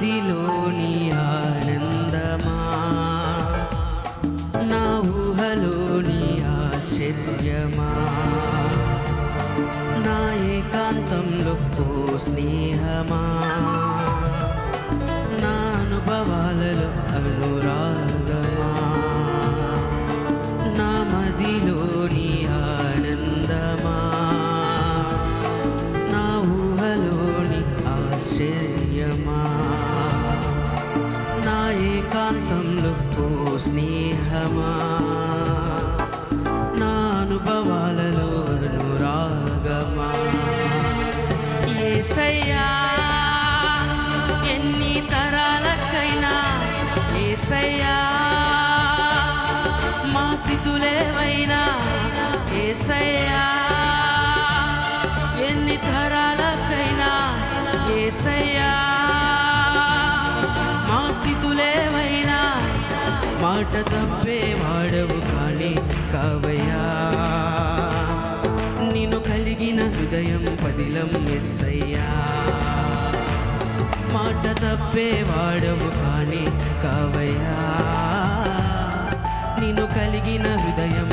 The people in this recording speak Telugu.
మదిలోని ఆనందమా? నా ఊహలోని ఆశ్చర్యమా? నా ఏకాంతంలో ఓ స్నేహమా? నా అనుభవాలలో అనురాగమా? నా మదిలోని ఆనందమా? నా ఊహలోని ఆశ్చర్యమా? స్నేహమా నా అనుభవాలలో అనురాగమా? ఏసయ్యా ఎన్ని తరాలకైనా ఏసయ్యా మా స్థితులేవైనా ఏసయ్యా? ఎన్ని తరాలకైనా ఏసయ్యా? మాట తప్పే వాడవు కానీ కావయ్యా. నిన్ను కలిగిన హృదయం పదిలం ఎస్సయ్యా. మాట తప్పే వాడవు కానీ కావయ్యా. నిన్ను కలిగిన హృదయం